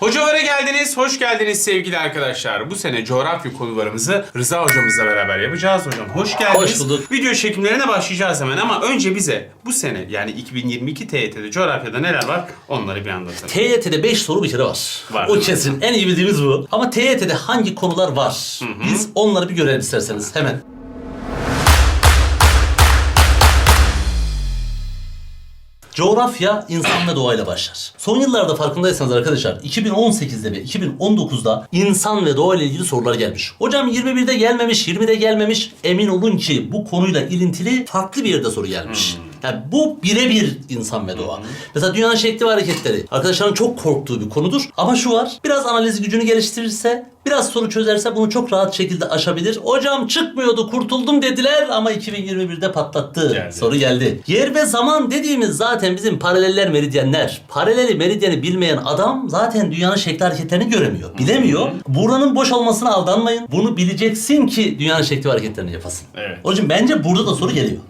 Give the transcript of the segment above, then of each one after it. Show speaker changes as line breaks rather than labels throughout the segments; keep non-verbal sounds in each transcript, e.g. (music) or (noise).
Hocalara geldiniz, hoş geldiniz sevgili arkadaşlar. Bu sene coğrafya konularımızı Rıza hocamızla beraber yapacağız. Hocam hoş geldiniz.
Hoş bulduk.
Video çekimlerine başlayacağız hemen ama önce bize bu sene yani 2022 TYT'de coğrafyada neler var onları bir anlatalım.
TYT'de 5 soru bir kere var.
Var,
o kesin. En iyi bildiğimiz bu. Ama TYT'de hangi konular var? Biz onları bir görelim isterseniz hemen. Coğrafya insan ve doğayla başlar. Son yıllarda farkındaysanız arkadaşlar 2018'de ve 2019'da insan ve doğayla ilgili sorular gelmiş. Hocam 21'de gelmemiş, 20'de gelmemiş. Emin olun ki bu konuyla ilintili farklı bir yerde soru gelmiş. Yani bu birebir insan ve doğa. Mesela dünyanın şekli ve hareketleri. Arkadaşların çok korktuğu bir konudur. Ama şu var. Biraz analiz gücünü geliştirirse, biraz soru çözerse bunu çok rahat şekilde aşabilir. Hocam çıkmıyordu, kurtuldum dediler ama 2021'de patlattı.
Geldi.
Soru geldi. Yer ve zaman dediğimiz zaten bizim paraleller meridyenler. Paraleli meridyeni bilmeyen adam zaten dünyanın şekli hareketlerini göremiyor. Bilemiyor. Buranın boş olmasına aldanmayın. Bunu bileceksin ki dünyanın şekli ve hareketlerini yapasın.
Evet.
İçin bence burada da soru geliyor.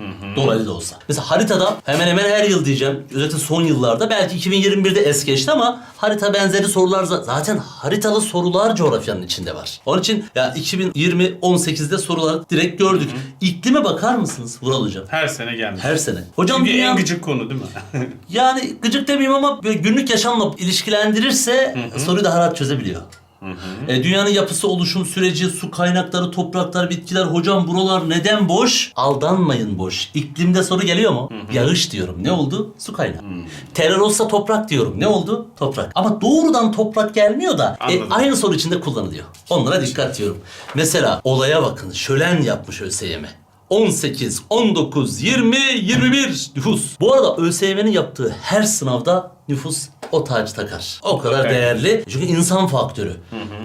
Dolaylı da olsa. Mesela haritada hemen hemen her yıl diyeceğim. Özellikle son yıllarda belki 2021'de es geçti ama harita benzeri sorular za- zaten haritalı sorular coğrafyanın içinde var. Onun için ya 2020 18'de soruları direkt gördük. İklime bakar mısınız Vural hocam?
Her sene gelmiş.
Her sene. Hocam
Çünkü
dünya
en gıcık konu değil mi? (laughs)
yani gıcık demeyeyim ama günlük yaşamla ilişkilendirirse soruyu daha rahat çözebiliyor. E, dünyanın yapısı, oluşum süreci, su kaynakları, topraklar, bitkiler. Hocam buralar neden boş? Aldanmayın boş. İklimde soru geliyor mu? Yağış diyorum. Ne oldu? Su kaynağı. Terör olsa toprak diyorum. Ne oldu? Toprak. Ama doğrudan toprak gelmiyor da e, aynı soru içinde kullanılıyor. Onlara dikkat diyorum. Mesela olaya bakın. Şölen yapmış ÖSYM. 18, 19, 20, 21 nüfus. Bu arada ÖSYM'nin yaptığı her sınavda nüfus o tacı takar. O kadar
Evet.
değerli. Çünkü insan faktörü.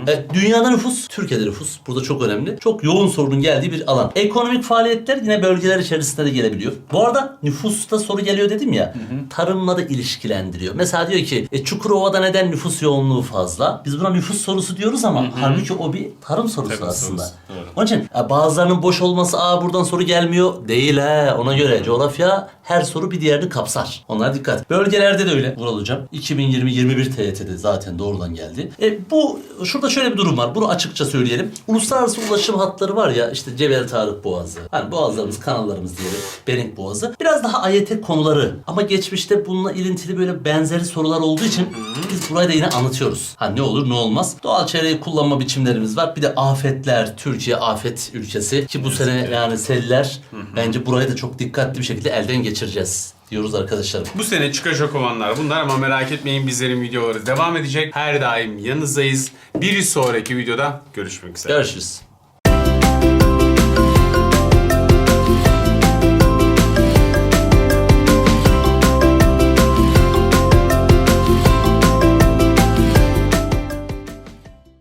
E, dünyada nüfus, Türkiye'de nüfus. Burada çok önemli. Çok yoğun sorunun geldiği bir alan. Ekonomik faaliyetler yine bölgeler içerisinde de gelebiliyor. Bu arada nüfusta soru geliyor dedim ya. Tarımla da ilişkilendiriyor. Mesela diyor ki e, Çukurova'da neden nüfus yoğunluğu fazla? Biz buna nüfus sorusu diyoruz ama halbuki o bir tarım sorusu
Tarım
aslında.
sorusu, doğru.
Onun için e, bazılarının boş olması aa buradan soru gelmiyor değil he ona göre coğrafya her soru bir diğerini kapsar. Onlara dikkat. Bölgelerde de öyle Vural hocam. 2020-21 TYT'de zaten doğrudan geldi. E, bu şurada şöyle bir durum var. Bunu açıkça söyleyelim. Uluslararası ulaşım hatları var ya işte Cebel Tarık Boğazı. Hani boğazlarımız, kanallarımız diyelim. Bering Boğazı. Biraz daha AYT konuları. Ama geçmişte bununla ilintili böyle benzeri sorular olduğu için biz burayı da yine anlatıyoruz. Ha ne olur ne olmaz. Doğal çevreyi kullanma biçimlerimiz var. Bir de afetler. Türkiye afet ülkesi. Ki bu sene yani seller. Bence burayı da çok dikkatli bir şekilde elden geçireceğiz diyoruz arkadaşlarım.
Bu sene çıkacak olanlar bunlar ama merak etmeyin bizlerin videoları devam edecek. Her daim yanınızdayız. Bir sonraki videoda görüşmek üzere.
Görüşürüz.